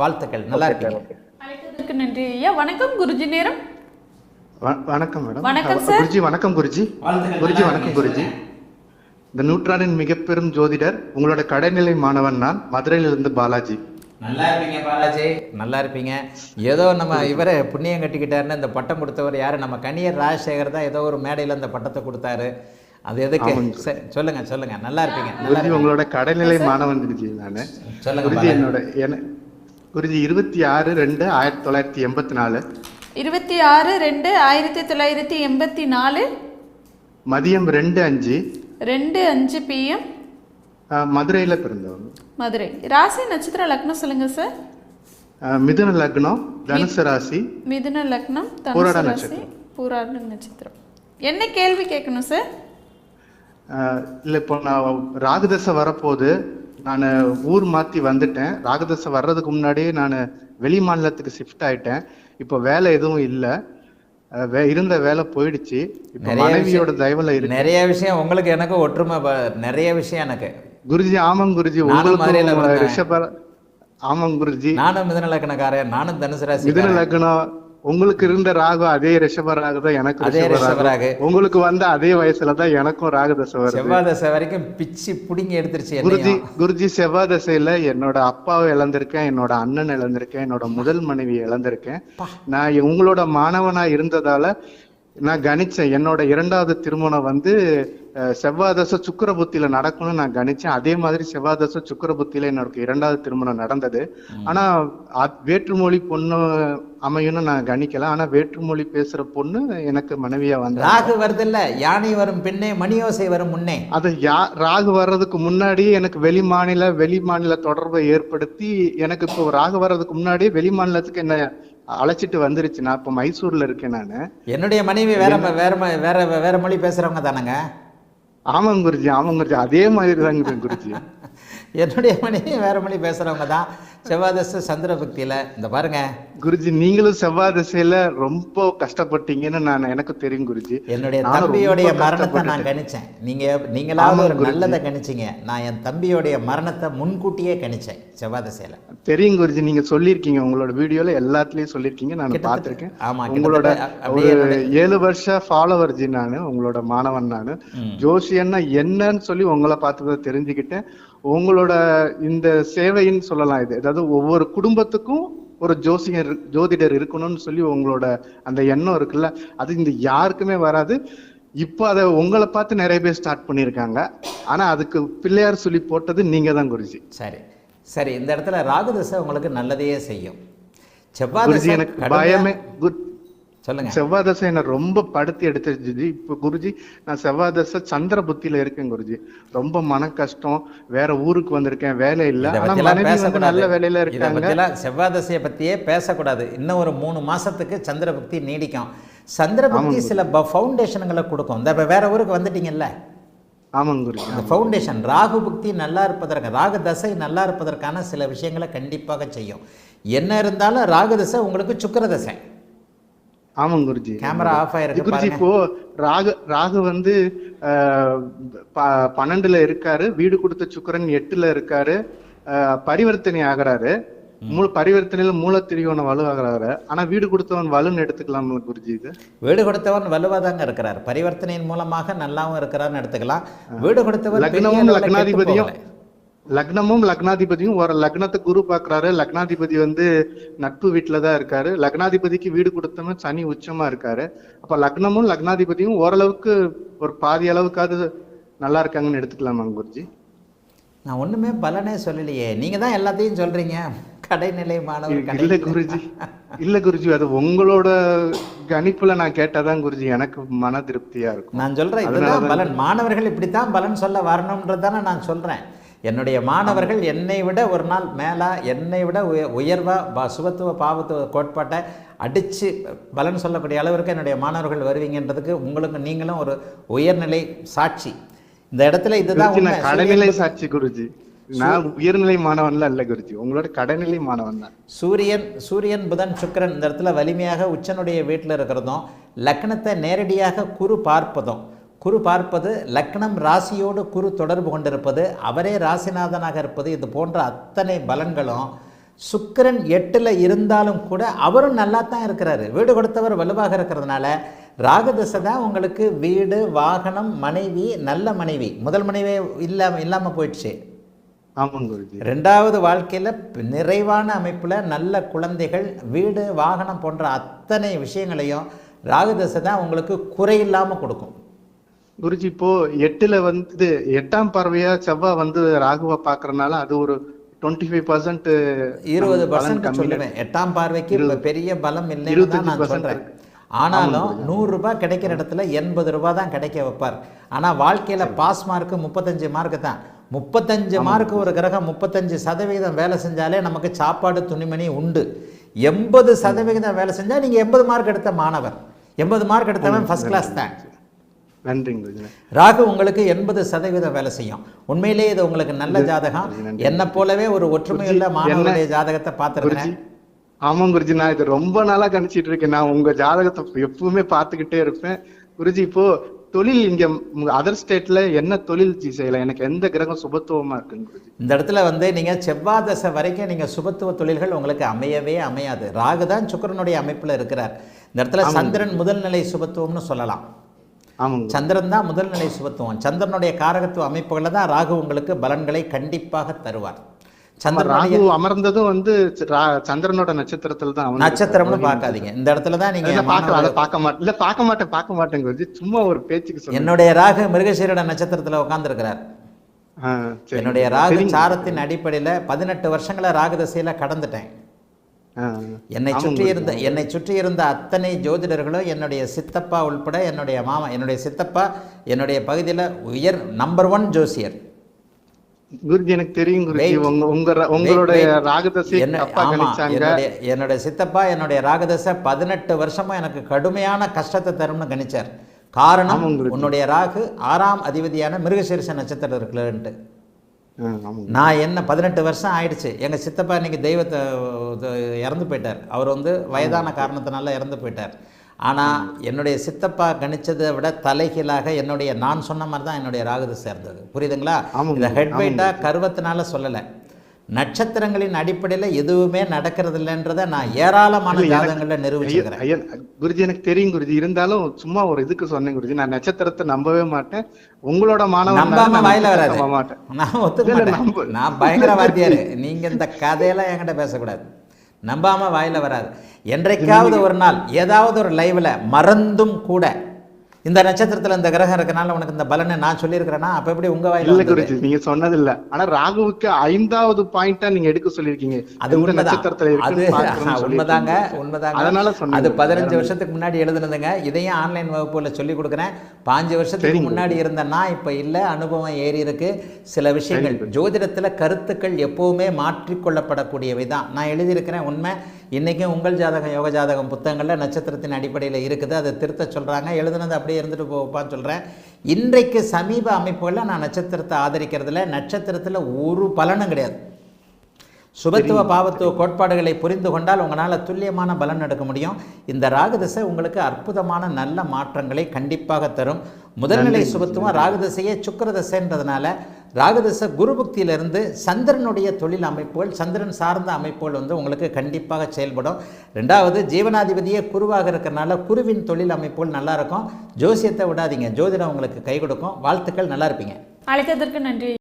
வாழ்த்துக்கள். நல்லா இருக்கீங்க. அழைத்ததற்கு நன்றி ஐயா. வணக்கம் குருஜி நேரம். வணக்கம் மேடம் வணக்கம் சார். குருஜி வணக்கம் குருஜி. வாழ்த்துக்கள், குருஜி வணக்கம் குருஜி. இந்த நூற்றாண்டின் மிக பெரும் ஜோதிடர் உங்களோட கடைநிலை மாணவன் நான் மதுரையிலிருந்து பாலாஜி. நல்லா இருப்பீங்க பாலாஜி. நல்லா இருப்பீங்க ஏதோ நம்ம இவரை புண்ணியம் கட்டிக்கிட்டாருன்னு இந்த பட்டம் கொடுத்தவர் யாரு? நம்ம கணியர் ராஜசேகர் தான் ஏதோ ஒரு மேடையில் இந்த பட்டத்தை கொடுத்தாரு. அது எதுக்கு? சொல்லுங்க சொல்லுங்க. நல்லா இருப்பீங்க உங்களோட கடைநிலை மாணவன் சொல்லுங்க. என்னோட என குருஜி இருபத்தி ஆறு ரெண்டு ஆயிரத்தி தொள்ளாயிரத்தி எண்பத்தி நாலு. இருபத்தி ஆறு ரெண்டு ஆயிரத்தி தொள்ளாயிரத்தி எண்பத்தி நாலு. மதியம் ரெண்டு அஞ்சு. ரெண்டு அஞ்சு பிஎம் மதுரையில பிறந்தவங்க. மதுரை. ராசி நட்சத்திர லக்னம் சொல்லுங்க சார் மிதுன லக்னம் தனுசு ராசி. மிதுன லக்னம் பூராட தனுசு ராசி நட்சத்திரம். பூராட நட்சத்திரம். என்ன கேள்வி கேட்கணும் சார் இல்ல இப்போ நான் ராகுதசை வரப்போது நான் ஊர் மாத்தி வந்துட்டேன். ராகுதசை வர்றதுக்கு முன்னாடியே நான் வெளி மாநிலத்துக்கு ஷிஃப்ட் ஆயிட்டேன். இப்போ வேலை எதுவும் இல்லை. இருந்த வேலை போயிடுச்சு. இப்போ மனைவியோட தயவுல இருக்கு நிறைய விஷயம் உங்களுக்கு எனக்கு ஒற்றுமை நிறைய விஷயம் எனக்கு. குருஜி ஆமாம் குருஜி பிறந்தேன். ரிஷப ஆமாம் குருஜி. நானும் மிதன லக்கணக்காரன் நானும் தனுசு ராசி மிதுன லக்னம் உங்களுக்கு இருந்த ராகு அதே ரிஷப ராகு தான் எனக்கு அதே ரிஷப ராகு. ராகு. உங்களுக்கு வந்த அதே வயசுல தான் எனக்கும் ராகுதசை வருது. செவ்வாய் தசை வரைக்கும் பிச்சு புடிங்கி எடுத்துருச்சு குருஜி குருஜி செவ்வாய் தசையில என்னோட அப்பாவை இழந்திருக்கேன் என்னோட அண்ணன் இழந்திருக்கேன் என்னோட முதல் மனைவி இழந்திருக்கேன். நான் உங்களோட மாணவனா இருந்ததால நான் கணிச்சேன். என்னோட இரண்டாவது திருமணம் வந்து அஹ், செவ்வாய் தசை சுக்கிர புத்தியில நடக்கும்னு நான் கணிச்சேன். அதே மாதிரி செவ்வாய் தசை சுக்கிர புத்தியில என்னோட இரண்டாவது திருமணம் நடந்தது. ஆனா வேற்றுமொழி பொண்ணு அமையும்னு நான் கணிக்கல. ஆனா வேற்றுமொழி பேசுற பொண்ணு எனக்கு மனைவியா வந்தா ராகு வருது இல்ல யானை வரும் பின்னே மணியோசை வரும் முன்னே. அது யா ராகு வர்றதுக்கு முன்னாடியே எனக்கு வெளி மாநில வெளி மாநில தொடர்பை ஏற்படுத்தி எனக்கு இப்போ ராகு வர்றதுக்கு முன்னாடியே வெளி மாநிலத்துக்கு என்ன அழைச்சிட்டு வந்துருச்சு. நான் இப்போ மைசூர்ல இருக்கேன் நானு. என்னுடைய மனைவி வேற வேற வேற வேற மொழி பேசுறவங்க தானங்க? ஆமாம் குருஜி ஆமாம் குருஜி. அதே மாதிரி தாங்க குருஜி. என்னுடைய மனைவி வேற மொழி பேசுறவங்க தான். செவ்வாதச சந்திர பக்தியில இந்த பாருங்க. குருஜி நீங்களும் செவ்வாய் திசையில ரொம்ப கஷ்டப்பட்டீங்கன்னு நான் எனக்கு தெரியும் குருஜி. என்னுடைய தம்பியோடைய மரணத்தை நான். கணிச்சேன். நீங்க நீங்களாவது ஒரு. நல்லதை கணிச்சீங்க. நான் என் தம்பியோடைய மரணத்தை முன்கூட்டியே கணிச்சேன் செவ்வாதசையில தெரியும் குருஜி நீங்க சொல்லியிருக்கீங்க. உங்களோட வீடியோல எல்லாத்துலயும் சொல்லியிருக்கீங்க. நான் பார்த்திருக்கேன். ஆமா, உங்களோட ஏழு வருஷ ஃபாலோவர் ஜி நானு உங்களோட மாணவன் நானு. ஜோசியன்னா என்னன்னு சொல்லி உங்களை பார்த்து தெரிஞ்சுக்கிட்டேன். உங்களோட இந்த சேவைன்னு சொல்லலாம் இது. அதாவது ஒவ்வொரு குடும்பத்துக்கும் ஒரு ஜோசியர் ஜோதிடர் இருக்கணும்னு சொல்லி உங்களோட அந்த எண்ணம் இருக்குல்ல அது இந்த யாருக்குமே வராது. இப்போ அதை உங்களை பார்த்து நிறைய பேர் ஸ்டார்ட் பண்ணியிருக்காங்க. ஆனா அதுக்கு பிள்ளையார் சொல்லி போட்டது நீங்க தான் குருஜி. சரி. சரி இந்த இடத்துல ராகுதசை உங்களுக்கு நல்லதையே செய்யும். செவ்வாதசை எனக்கு பயமே. குரு- சொல்லுங்க. செவ்வாய் தசை என்ன ரொம்ப படுத்தி எடுத்துருச்சு. இப்ப குருஜி நான் செவ்வாய் தசை சந்திர புத்தியில இருக்கேன் குருஜி. ரொம்ப மன கஷ்டம் வேற ஊருக்கு வந்திருக்கேன் வேலை இல்ல. நல்ல வேலையில இருக்காங்க. பத்தியெல்லாம் செவ்வாதசையை பத்தியே பேசக்கூடாது. இன்னும் ஒரு மூணு மாசத்துக்கு சந்திர பக்தி நீடிக்கும். சந்திர பக்தி சில ஃபவுண்டேஷனுங்களை கொடுக்கும். இந்த இப்ப வேற ஊருக்கு வந்துட்டீங்கல்ல? ஆமாங்க குருஜி அந்த ஃபவுண்டேஷன் ராகு புக்தி நல்லா இருப்பதற்கு ராகு தசை நல்லா இருப்பதற்கான சில விஷயங்களை கண்டிப்பாக செய்யும். என்ன இருந்தாலும் ராகு தசை உங்களுக்கு சுக்கிர தசை. ஆமாங்க குருஜி. கேமரா ஆஃப் ஆயிருக்கு குருஜி இப்போ ராகு ராகு வந்து பன்னெண்டுல இருக்காரு வீடு கொடுத்த சுக்கிரன் எட்டுல இருக்காரு பரிவர்த்தனை ஆகுறாரு. மூல பரிவர்த்தனையில மூலத்திரியோன வலுவாகிறாரு ஆனா வீடு கொடுத்தவன் வலுன்னு எடுத்துக்கலாம்ல குருஜி இது? வீடு கொடுத்தவன் வலுவாதாங்க இருக்கிறார். பரிவர்த்தனையின் மூலமாக நல்லாவும் இருக்கிறார்னு எடுத்துக்கலாம். வீடு கொடுத்தவர் பெரிய லக்னமும் லக்னாதிபதியும். லக்னமும் லக்னாதிபதியும் ஒரு லக்னத்தை குரு பாக்குறாரு லக்னாதிபதி வந்து நட்பு வீட்டுல தான் இருக்காரு. லக்னாதிபதிக்கு வீடு கொடுத்தவன் சனி உச்சமா இருக்காரு. அப்ப லக்னமும் லக்னாதிபதியும் ஓரளவுக்கு ஒரு பாதி அளவுக்காவது நல்லா இருக்காங்கன்னு எடுத்துக்கலாமாங்க குருஜி? நான் ஒண்ணுமே பலனே சொல்லலையே. நீங்க தான் எல்லாத்தையும் சொல்றீங்க. கடைநிலை மாணவர் இல்ல குருஜி. இல்ல குருஜி அது உங்களோட கணிப்புல நான் கேட்டாதான் குருஜி எனக்கு மன திருப்தியா இருக்கும். நான் சொல்றேன் இதுதான் பலன். மாணவர்கள் இப்படித்தான் பலன் சொல்ல வரணும்ன்றது தானே நான் சொல்றேன். என்னுடைய மாணவர்கள் என்னை விட ஒரு நாள் மேலா என்னை விட உய- உயர்வா ப- சுபத்துவ பாவத்துவ கோட்பாட்டை அடிச்சு பலன் சொல்லக்கூடிய அளவிற்கு என்னுடைய மாணவர்கள் வருவீங்கன்றதுக்கு உங்களுக்கு நீங்களும் ஒரு உயர்நிலை சாட்சி. இந்த இடத்துல இதுதான் கடைநிலை சாட்சி குருஜி. நான் உயர்நிலை மாணவன்லாம் இல்ல குருஜி. உங்களோட கடைநிலை மாணவன் தான். சூரியன் சூரியன் புதன் சுக்கிரன் இந்த இடத்துல வலிமையாக உச்சனுடைய வீட்டில் இருக்கிறதும் லக்னத்தை நேரடியாக குரு பார்ப்பதும் குரு பார்ப்பது லக்னம் ராசியோடு குரு தொடர்பு கொண்டிருப்பது அவரே ராசிநாதனாக இருப்பது இது போன்ற அத்தனை பலன்களும் சுக்கிரன் எட்டில் இருந்தாலும் கூட அவரும் நல்லா தான் இருக்கிறாரு. வீடு கொடுத்தவர் வலுவாக இருக்கிறதுனால ராகதசை தான் உங்களுக்கு வீடு வாகனம் மனைவி நல்ல மனைவி. முதல் மனைவி இல்லாம இல்லாமல் போயிடுச்சு. ரெண்டாவது வாழ்க்கையில் நிறைவான அமைப்பில் நல்ல குழந்தைகள் வீடு வாகனம் போன்ற அத்தனை விஷயங்களையும் ராகுதசை தான் உங்களுக்கு குறையில்லாமல் கொடுக்கும். குருஜி இப்போ எட்டுல வந்து எட்டாம் பார்வையா செவ்வாய் வந்து ராகுவா பாக்குறதுனால அது ஒரு டுவெண்ட்டி ஃபைவ் பர்சன்ட் இருபது பர்சன்ட் சொல்லுவேன். எட்டாம் பார்வைக்கு பெரிய பலம் இல்லைன்னு தான் நான் 25% சொல்றேன். ஆனாலும் நூறு ரூபாய் கிடைக்கிற இடத்துல எண்பது ரூபாய் தான் கிடைக்க வைப்பார். ஆனா வாழ்க்கையில பாஸ் மார்க் முப்பத்தஞ்சு மார்க் தான். முப்பத்தஞ்சு மார்க் ஒரு கிரகம் முப்பத்தஞ்சு சதவிகிதம் வேலை செஞ்சாலே நமக்கு சாப்பாடு துணிமணி உண்டு. எண்பது சதவிகிதம் வேலை செஞ்சா நீங்க எண்பது மார்க் எடுத்த மாணவர். எண்பது மார்க் எடுத்தவன் ஃபர்ஸ்ட் கிளாஸ் தான். நன்றிங்க குருஜி. ராகு உங்களுக்கு எண்பது சதவீதம் வேலை செய்யும். உண்மையிலேயே இது உங்களுக்கு நல்ல ஜாதகம். என்னை போலவே ஒரு ஒற்றுமையுள்ள மாணவருடைய ஜாதகத்தை பார்த்துருக்கேன் ஆமாம் குருஜி நான் இது ரொம்ப நாளா கணிச்சிட்டு இருக்கேன். நான் உங்க ஜாதகத்தை எப்பவுமே பார்த்துக்கிட்டே இருப்பேன். குருஜி இப்போ தொழில் இங்க அதர் ஸ்டேட்ல என்ன தொழில் செய்யலாம்? எனக்கு எந்த கிரகம் சுபத்துவமா குருஜி? இந்த இடத்துல வந்து நீங்க செவ்வாய் தசை வரைக்கும் நீங்க சுபத்துவ தொழில்கள் உங்களுக்கு அமையவே அமையாது. ராகு தான் சுக்கிரனுடைய அமைப்புல இருக்கிறார். இந்த இடத்துல சந்திரன் முதல் நிலை சுபத்துவம்னு சொல்லலாம். ஆமாங்க. சந்திரன் தான் முதல் நிலை சுபத்துவம். சந்திரனுடைய காரகத்துவ அமைப்புகளில் தான் ராகு உங்களுக்கு பலன்களை கண்டிப்பாக தருவார். ராகு அமர்ந்ததும் வந்து சந்திரனோட நட்சத்திரத்துல தான். நட்சத்திரம்னு பார்க்காதீங்க. இந்த இடத்துல தான் நீங்க இல்ல பார்க்க மாட்டேன். இல்ல பார்க்க மாட்டேன் பார்க்க மாட்டேன் குருஜி. சும்மா ஒரு பேச்சுக்கு என்னுடைய ராகு மிருகசீரட நட்சத்திரத்துல சரி. என்னுடைய ராகு. சாரத்தின் அடிப்படையில பதினெட்டு வருஷங்கள ராகு தசையில கடந்துட்டேன். என்னை சுற்றி. இருந்த என்னை சுற்றி இருந்த அத்தனை ஜோதிடர்களும் என்னுடைய சித்தப்பா உள்பட என்னுடைய மாமா என்னுடைய சித்தப்பா என்னுடைய பகுதியில உயர் நம்பர் ஒன் ஜோசியர் குருஜி எனக்கு தெரியும் குருஜி. உங்க உங்க உங்களுடைய. ராகதசை என்னுடைய என்னுடைய சித்தப்பா என்னுடைய ராகதசை பதினெட்டு வருஷமா எனக்கு கடுமையான கஷ்டத்தை தரும்னு கணிச்சார் காரணம். உன்னுடைய ராகு ஆறாம் அதிபதியான மிருகசீரிஷ நட்சத்திரம் ஆமாங்க நான் என்ன பதினெட்டு வருஷம் ஆயிடுச்சு. எங்கள் சித்தப்பா இன்னைக்கு தெய்வத்தை இறந்து போயிட்டார். அவர் வந்து வயதான காரணத்தினால இறந்து போயிட்டார். ஆனால் என்னுடைய சித்தப்பா கணிச்சதை விட தலைகீழாக என்னுடைய நான் சொன்ன மாதிரி தான் என்னுடைய ராகுது சேர்ந்தது. புரியுதுங்களா? ஆமாங்க. இதை ஹெட் வெயிட்டாக கருவத்தினால சொல்லலை. நட்சத்திரங்களின் அடிப்படையில் எதுவுமே நடக்கிறது இல்லைன்றதை நான் ஏராளமான ஜாதகங்களில் நிரூபிச்சிருக்கிறேன். குருஜி எனக்கு தெரியும் குருஜி. இருந்தாலும் சும்மா ஒரு இதுக்கு சொன்னேன் குருஜி. நான் நட்சத்திரத்தை நம்பவே மாட்டேன். உங்களோட மாணவன் நம்பாம வாயில வராது. நான் ஒத்துக்க மாட்டேன். நான் பயங்கர வாத்தியாரு நீங்க இந்த கதையெல்லாம் என்கிட்ட பேசக்கூடாது. நம்பாம வாயில வராது. என்றைக்காவது ஒரு நாள் ஏதாவது ஒரு லைவ்ல மறந்தும் கூட இந்த நட்சத்திரத்துல இந்த கிரகம் இருக்கனால உனக்கு இந்த பலனை நான் சொல்லியிருக்கிறேன்னா அப்ப எப்படி உங்க வாயில இல்ல? குருஜி நீங்க சொன்னது இல்ல ஆனா ராகுவுக்கு ஐந்தாவது பாயிண்டா நீங்க எடுக்க சொல்லிருக்கீங்க அது நட்சத்திரத்துல அது உண்மைதாங்க. உண்மைதாங்க. அதனால சொன்னேன். அது. பதினஞ்சு வருஷத்துக்கு முன்னாடி எழுதுனதுங்க. இதையும் ஆன்லைன் வகுப்புல சொல்லி கொடுக்குறேன். பாஞ்சு வருஷத்துக்கு. முன்னாடி இருந்த நான் இப்ப இல்ல அனுபவம் ஏறி இருக்கு. சில விஷயங்கள் ஜோதிடத்துல கருத்துக்கள் எப்பவுமே மாற்றிக்கொள்ளப்படக்கூடியவை தான் நான் எழுதியிருக்கிறேன் உண்மை. இன்னைக்கும் உங்கள் ஜாதகம் யோக ஜாதகம் புத்தகங்கள்ல நட்சத்திரத்தின் அடிப்படையில் இருக்குது. அதை திருத்த சொல்றாங்க. எழுதுனது அப்படியே இருந்துட்டு போப்பான்னு சொல்றேன். இன்றைக்கு சமீப அமைப்புகளில் நான் நட்சத்திரத்தை ஆதரிக்கிறதுல நட்சத்திரத்துல ஒரு பலனும் கிடையாது. சுபத்துவ பாவத்துவ கோட்பாடுகளை புரிந்து கொண்டால் உங்களால் துல்லியமான பலன் எடுக்க முடியும். இந்த ராகுதிசை உங்களுக்கு அற்புதமான நல்ல மாற்றங்களை கண்டிப்பாக தரும். முதல்நிலை சுபத்துவம் ராகுதிசையே சுக்கரதசைன்றதுனால ராகுதிசை குருபுக்தியிலிருந்து சந்திரனுடைய தொழில் அமைப்புகள் சந்திரன் சார்ந்த அமைப்புகள் வந்து உங்களுக்கு கண்டிப்பாக செயல்படும். ரெண்டாவது ஜீவனாதிபதியே குருவாக இருக்கிறனால குருவின் தொழில் அமைப்புகள் நல்லா இருக்கும். ஜோசியத்தை விடாதீங்க. ஜோதிடம் உங்களுக்கு கை கொடுக்கும். வாழ்த்துக்கள். நல்லா இருப்பீங்க. அழைத்ததற்கு நன்றி.